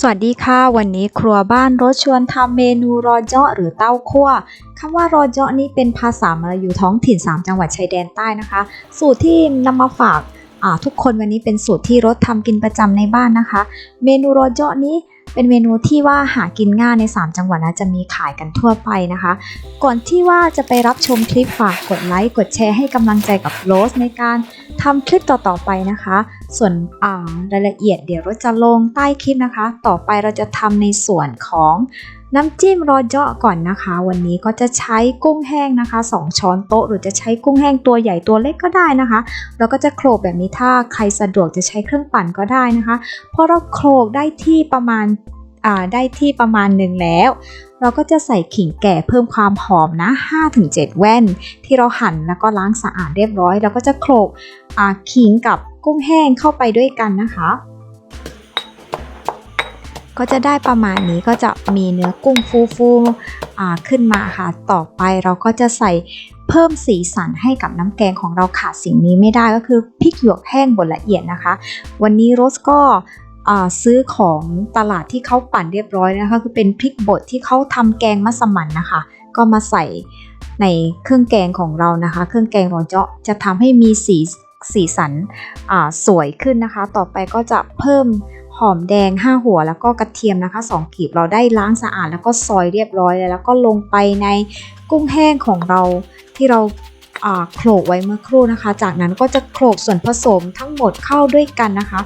สวัสดีค่ะ วันนี้ครัวบ้านรถชวนทำเมนูรอเจาะหรือเต้าคั่วคำว่ารอเจาะนี้เป็นภาษามลายูท้องถิ่น 3 จังหวัดชายแดนใต้นะคะ สูตรที่นำมาฝากทุกคนวันนี้เป็นสูตรที่รสทำกินประจำในบ้านนะคะ เมนูรอเจาะนี้ เป็นเมนูที่ว่าหากินง่ายใน 3 จังหวัดนะจะมีขายกันทั่วไปนะคะ ก่อนที่ว่าจะไปรับชมคลิปฝากกดไลค์กดแชร์ให้กำลังใจกับโรสในการทำคลิปต่อๆไปนะคะ ส่วนรายละเอียดเดี๋ยวเราจะลงใต้คลิปนะคะ ต่อไปเราจะทำในส่วนของ น้ำจิ้มรอเจาะก่อนนะคะ วันนี้ก็จะใช้กุ้งแห้งนะคะ 2 ช้อนโต๊ะ หรือจะใช้กุ้งแห้งตัวใหญ่ตัวเล็กก็ได้นะคะ เราก็จะโขลกแบบนี้ถ้าใครสะดวกจะใช้เครื่องปั่นก็ได้นะคะพอเราโขลกได้ที่ประมาณได้ที่ประมาณหนึ่งแล้ว เราก็จะใส่ขิงแก่เพิ่มความหอมนะ 5-7 แว่น ที่เราหั่นแล้วก็ล้างสะอาดเรียบร้อยแล้วก็จะโขลกขิงกับกุ้งแห้งเข้าไปด้วยกันนะคะ ก็จะได้ประมาณนี้ก็จะมีเนื้อกุ้งฟูๆขึ้นมาค่ะต่อไปเราก็จะใส่เพิ่มสีสันให้กับน้ำแกงของเราขาดสิ่งนี้ไม่ได้ก็คือพริกหยวกแห้งบดละเอียดนะคะ วันนี้โรสก็ซื้อของตลาดที่เขาปั่นเรียบร้อยนะคะคือเป็นพริกบดที่เขาทำแกงมัสมั่นนะคะ ก็มาใส่ในเครื่องแกงของเรานะคะ เครื่องแกงรอเจาะจะทำให้มีสีสีสันสวยขึ้นนะคะ ต่อไปก็จะเพิ่ม หอมแดง 5 หัวแล้วก็กระเทียมนะคะ 2 กีบเราได้ล้างสะอาดแล้วก็ซอยเรียบร้อยแล้วก็ลงไปในกุ้งแห้งของเราที่เราโขลกไว้เมื่อครู่นะคะ จากนั้นก็จะโขลกส่วนผสมทั้งหมดเข้าด้วยกันนะคะ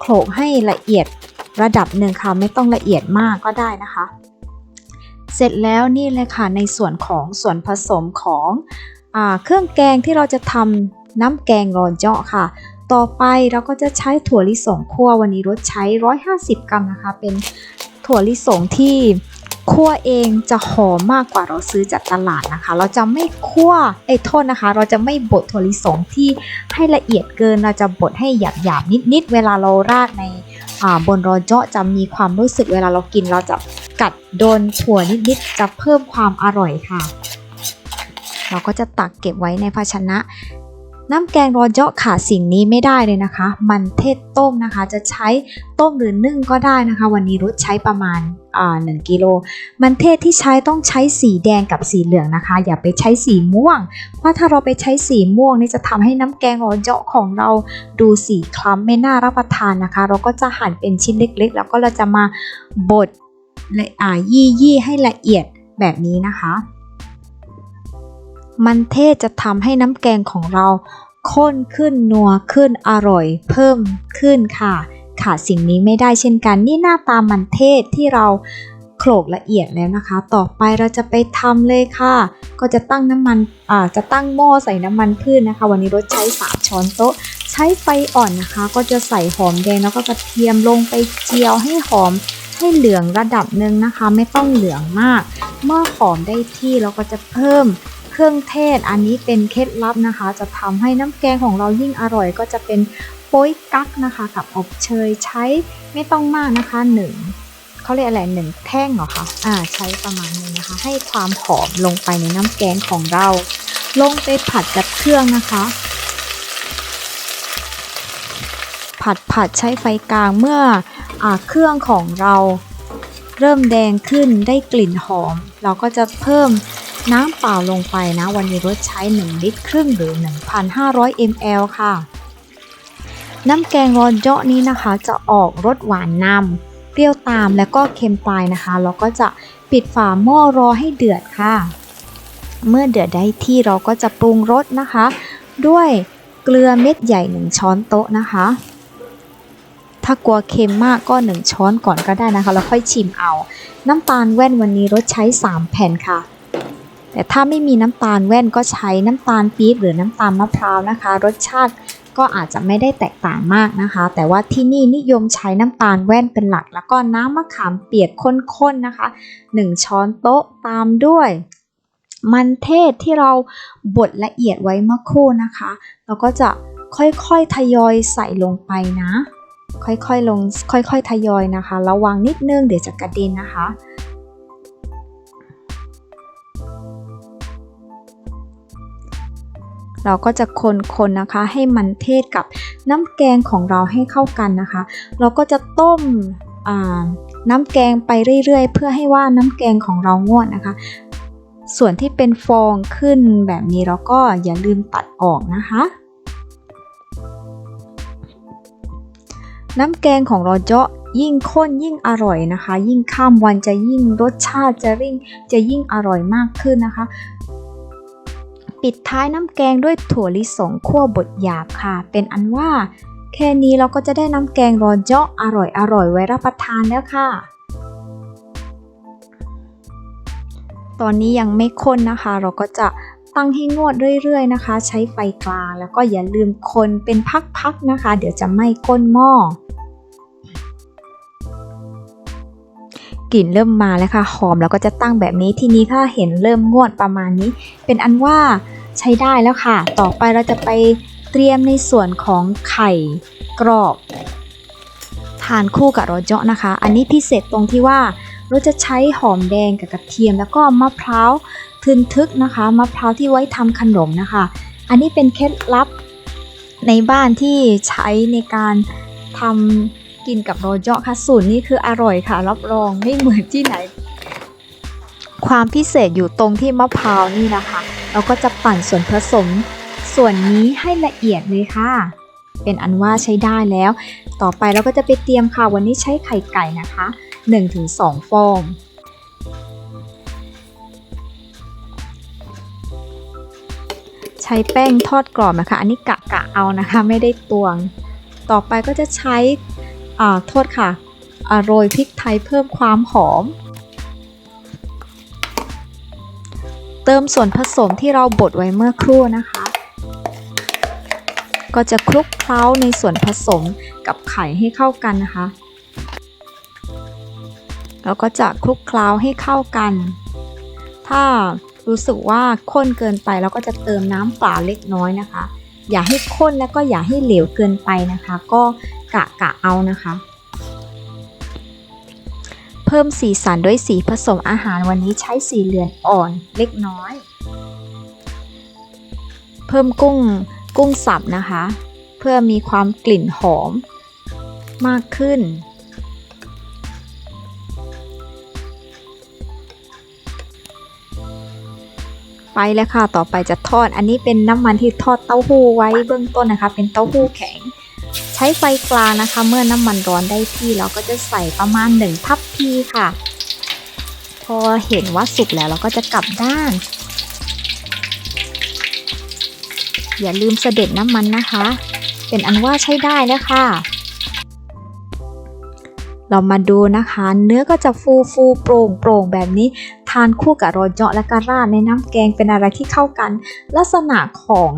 โขลกให้ละเอียดระดับหนึ่งค่ะไม่ต้องละเอียดมากก็ได้นะคะ เสร็จแล้วนี่เลยค่ะในส่วนของส่วนผสมของอเครื่องแกงที่เราจะทำน้ำแกงรอนเจาะค่ะ ต่อไปเราก็จะใช้ถั่วลิสงคั่ววันนี้รสใช้ 150 กรัมนะคะ เป็นถั่วลิสงที่คั่วเองจะหอมมากกว่าเราซื้อจากตลาดนะคะ เราจะไม่คั่วไอ้โทษนะคะ เราจะไม่บดถั่วลิสงที่ให้ละเอียดเกิน เราจะบดให้หยาบๆนิดๆ เวลาเราราดในบนรอเจาะจะมีความรู้สึกเวลาเรากิน เราจะกัดโดนถั่วนิดๆ จะเพิ่มความอร่อยค่ะ เราก็จะตักเก็บไว้ในภาชนะ น้ำแกงรอเจาะขาดสิ่งนี้ไม่ได้เลยนะคะ มันเทศต้มนะคะ จะใช้ต้มหรือนึ่งก็ได้นะคะ วันนี้รสใช้ประมาณอ่าหกิโล มันเทศที่ใช้ต้องใช้สีแดงกับสีเหลืองนะคะ อย่าไปใช้สีม่วง เพราะถ้าเราไปใช้สีม่วงนี่จะทำให้น้ำแกงรอเจาะของเราดูสีคล้ำไม่น่ารับประทานนะคะ เราก็จะหั่นเป็นชิ้นเล็กๆ แล้วก็เราจะมาบดอ่ายี่ยี่ให้ละเอียดแบบนี้นะคะ มันเทศจะทำให้น้ำแกงของเราข้นขึ้นนัวขึ้นอร่อย เพิ่มขึ้นค่ะ ขาดสิ่งนี้ไม่ได้เช่นกัน นี่หน้าตามันเทศที่เราโขลกละเอียดแล้วนะคะ ต่อไปเราจะไปทำเลยค่ะ ก็จะตั้งน้ำมันอ่าจะตั้งหม้อใส่น้ำมันพืชนนะคะ วันนี้รสใช้3ช้อนโต๊ะ ใช้ไฟอ่อนนะคะ ก็จะใส่หอมแดงแล้วก็กระเทียมลงไปเจียวให้หอมให้เหลืองระดับหนึ่งนะคะ ไม่ต้องเหลืองมาก เมื่อหอมได้ที่เราก็จะเพิ่ม เครื่องเทศ อันนี้เป็นเคล็ดลับนะคะ จะทำให้น้ำแกงของเรายิ่งอร่อย ก็จะเป็นโป๊ยกั๊กนะคะ กับอบเชยใช้ไม่ต้องมากนะคะหนึ่งเขาเรียกอะไรหนึ่งแท่งเหรอคะอ่าใช้ประมาณนึงนะคะ ให้ความหอมลงไปในน้ำแกงของเรา ลงไปผัดกับเครื่องนะคะ ผัดผัดใช้ไฟกลางเมื่ออเครื่องของเราเริ่มแดงขึ้นได้กลิ่นหอม เราก็จะเพิ่ม น้ำเปล่าลงไปนะ วันนี้รสใช้ 1 ลิตรครึ่งหรือ 1,500 ml ค่ะ น้ำแกงรอนเจาะนี้นะคะ จะออกรสหวานนำเปรี้ยวตามแล้วก็เค็มปลายนะคะ เราก็จะปิดฝาหม้อรอให้เดือดค่ะ เมื่อเดือดได้ที่เราก็จะปรุงรสนะคะ ด้วยเกลือเม็ดใหญ่ 1 ช้อนโต๊ะนะคะ ถ้ากลัวเค็มมากก็ 1 ช้อนก่อนก็ได้นะคะ แล้วค่อยชิมเอา น้ำตาลแว่นวันนี้รสใช้ 3 แผ่นค่ะ แต่ถ้าไม่มีน้ำตาลแว่นก็ใช้น้ำตาลปี๊บหรือน้ำตาลมะพร้าวนะคะ รสชาติก็อาจจะไม่ได้แตกต่างมากนะคะ แต่ว่าที่นี่นิยมใช้น้ำตาลแว่นเป็นหลัก แล้วก็น้ำมะขามเปียกข้นๆนะคะ 1 ช้อนโต๊ะตามด้วย มันเทศที่เราบดละเอียดไว้เมื่อครู่นะคะ เราก็จะค่อยๆทยอยใส่ลงไปนะ ค่อยๆลงค่อยๆทยอยนะคะ ระวังนิดนึงเดี๋ยวจะกระเด็นนะคะ เราก็จะคนๆนะคะให้มันเทศกับน้ำแกงของเราให้เข้ากันนะคะ เราก็จะต้มน้ำแกงไปเรื่อยๆ เพื่อให้ว่าน้ำแกงของเรางวดนะคะ ส่วนที่เป็นฟองขึ้นแบบนี้เราก็อย่าลืมตัดออกนะคะ น้ำแกงของเราเจาะยิ่งข้นยิ่งอร่อยนะคะ ยิ่งข้ามวันจะยิ่งรสชาติจะริ่งจะยิ่งอร่อยมากขึ้นนะคะ ปิดท้ายน้ำแกงด้วยถั่วลิสงคั่วบดหยาบค่ะ เป็นอันว่า แค่นี้เราก็จะได้น้ำแกงรอเจาะอร่อยอร่อยไว้รับประทานแล้วค่ะ ตอนนี้ยังไม่ข้นนะคะ เราก็จะตั้งให้งวดเรื่อยๆนะคะ ใช้ไฟกลางแล้วก็อย่าลืมคนเป็นพักๆนะคะ เดี๋ยวจะไม้ก้นหม้อ กลิ่นเริ่มมาแล้วค่ะหอมแล้วก็จะตั้งแบบนี้ทีนี้ถ้าเห็นเริ่มงวดประมาณนี้ เป็นอันว่าใช้ได้แล้วค่ะ ต่อไปเราจะไปเตรียมในส่วนของไข่กรอบทานคู่กับโรเจาะนะคะ อันนี้พิเศษตรงที่ว่าเราจะใช้หอมแดงกับกระเทียม แล้วก็มะพร้าวทึนทึกนะคะมะพร้าวที่ไว้ทำขนมนะคะ อันนี้เป็นเคล็ดลับในบ้านที่ใช้ในการทำ กินกับโรเจาะค่ะสูตรนี้คืออร่อยค่ะ รับรองไม่เหมือนที่ไหน ความพิเศษอยู่ตรงที่มะพร้าวนี่นะคะ เราก็จะปั่นส่วนผสม ส่วนนี้ให้ละเอียดเลยค่ะ เป็นอันว่าใช้ได้แล้ว ต่อไปเราก็จะไปเตรียมค่ะ วันนี้ใช้ไข่ไก่นะคะ 1-2 ฟองใช้แป้งทอดกรอบนะคะ อันนี้กะกะเอานะคะ ไม่ได้ตวง ต่อไปก็จะใช้ อ่าโทษค่ะอ่าโรยพริกไทยเพิ่มความหอม เติมส่วนผสมที่เราบดไว้เมื่อครู่นะคะ ก็จะคลุกเคล้าในส่วนผสมกับไข่ให้เข้ากันนะคะแล้วก็จะคลุกเคล้าให้เข้ากัน ถ้ารู้สึกว่าข้นเกินไปเราก็จะเติมน้ำเปล่าเล็กน้อยนะคะ อย่าให้ข้นและก็อย่าให้เหลวเกินไปนะคะ ก็ กะกะเอานะคะ เพิ่มสีสันด้วยสีผสมอาหารวันนี้ใช้สีเหลืองอ่อนเล็กน้อย เพิ่มกุ้งกุ้งสับนะคะ เพื่อมีความกลิ่นหอมมากขึ้น ไปแล้วค่ะ ต่อไปจะทอด อันนี้เป็นน้ำมันที่ทอดเต้าหู้ไว้เบื้องต้นนะคะ เป็นเต้าหู้แข็ง ช้ไฟกลางนะคะ เมื่อน้ำมันร้อนได้ที่เราก็จะใส่ประมาณหนึ่งทัพพีค่ะ พอเห็นว่าสุกแล้วเราก็จะกลับด้าน อย่าลืมเสด็จน้ำมันนะคะ เป็นอันว่าใช้ได้แล้วค่ะ เรามาดูนะคะ เนื้อก็จะฟูฟูโปร่งโปร่งแบบนี้ ทานคู่กับโรยเจาะและก็ราดในน้ำแกงเป็นอะไรที่เข้ากัน ลักษณะของ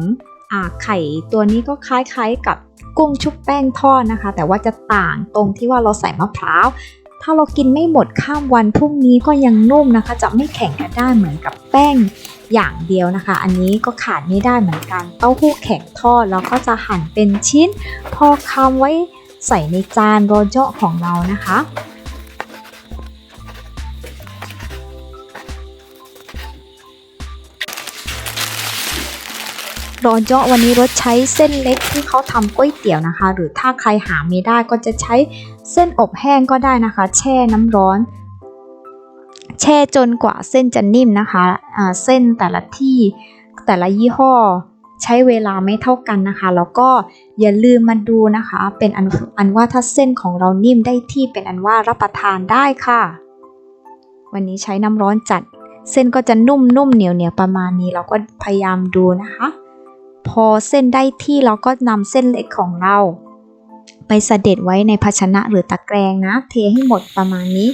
อไข่ตัวนี้ก็คล้ายๆกับ กุ้งชุบแป้งทอดนะคะ แต่ว่าจะต่างตรงที่ว่าเราใส่มะพร้าวถ้าเรากินไม่หมดข้ามวันพรุ่งนี้ก็ยังนุ่มนะคะ จะไม่แข็งกระด้างเหมือนกับแป้งอย่างเดียวนะคะ อันนี้ก็ขาดไม่ได้เหมือนกันเต้าหู้แข็งทอดแล้วก็จะหั่นเป็นชิ้น พอคำไว้ใส่ในจานโรเจาะของเรานะคะ รอเจาะวันนี้รสใช้เส้นเล็กที่เขาทำก๋วยเตี๋ยวนะคะ หรือถ้าใครหาไม่ได้ก็จะใช้เส้นอบแห้งก็ได้นะคะ แช่น้ำร้อน แช่จนกว่าเส้นจะนิ่มนะคะอ่าเส้นแต่ละที่แต่ละยี่ห้อ ใช้เวลาไม่เท่ากันนะคะ แล้วก็อย่าลืมมาดูนะคะ เป็นอันอันว่าถ้าเส้นของเรานิ่มได้ที่เป็นอันว่ารับประทานได้ค่ะ วันนี้ใช้น้ำร้อนจัดเส้นก็จะนุ่มนุ่มเหนียวเหนียวประมาณนี้ เราก็พยายามดูนะคะ พอเส้นได้ที่เราก็นำเส้นเล็กของเรา ไปเสด็จไว้ในภาชนะหรือตะแกรงนะ เทให้หมดประมาณนี้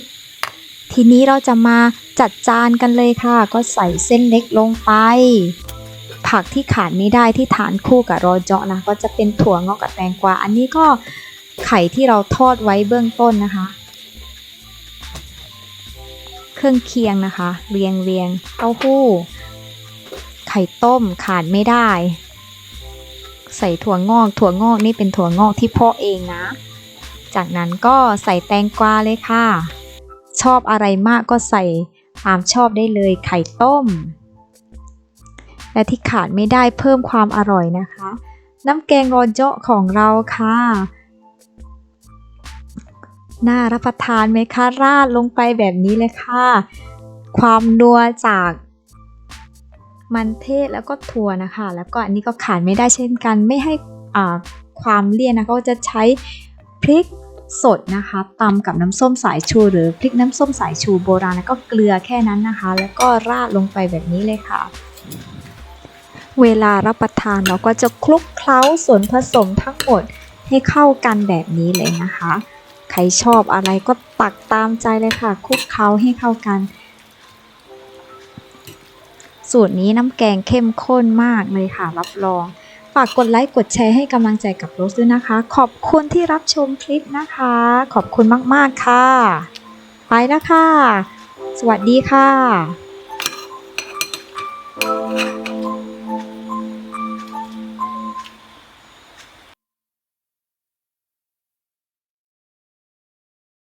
ทีนี้เราจะมาจัดจานกันเลยค่ะ ก็ใส่เส้นเล็กลงไป ผักที่ขาดไม่ได้ที่ทานคู่กับโรยเจาะนะ ก็จะเป็นถั่วงอกกับแตงกวา อันนี้ก็ไข่ที่เราทอดไว้เบื้องต้นนะคะ เครื่องเคียงนะคะ เรียงเรียงเต้าหู้ ไข่ต้มขาดไม่ได้ ใส่ถั่วงอก ถั่วงอกนี่เป็นถั่วงอกที่เพาะเองนะ จากนั้นก็ใส่แตงกวาเลยค่ะ ชอบอะไรมากก็ใส่ตามชอบได้เลยไข่ต้ม และที่ขาดไม่ได้เพิ่มความอร่อยนะคะ น้ำแกงโรยเจาะของเราค่ะน่ารับประทานไหมคะราดลงไปแบบนี้เลยค่ะ ความนัวจาก มันเทศแล้วก็ถั่วนะคะ แล้วก็อันนี้ก็ขาดไม่ได้เช่นกัน ไม่ให้อ่าความเลี่ยนนะก็จะใช้พริกสดนะคะตำกับน้ำส้มสายชู หรือพริกน้ำส้มสายชูโบราณแล้วก็เกลือแค่นั้นนะคะ แล้วก็ราดลงไปแบบนี้เลยค่ะ เวลารับประทานเราก็จะคลุกเคล้าส่วนผสมทั้งหมดให้เข้ากันแบบนี้เลยนะคะ ใครชอบอะไรก็ตักตามใจเลยค่ะคลุกเคล้าให้เข้ากัน สูตรนี้น้ำแกงเข้มข้นมากเลยค่ะ รับรอง ฝากกดไลค์กดแชร์ให้กำลังใจกับโรสด้วยนะคะ ขอบคุณที่รับชมคลิปนะคะ ขอบคุณมาก ๆ ค่ะ ไปแล้วค่ะ สวัสดีค่ะ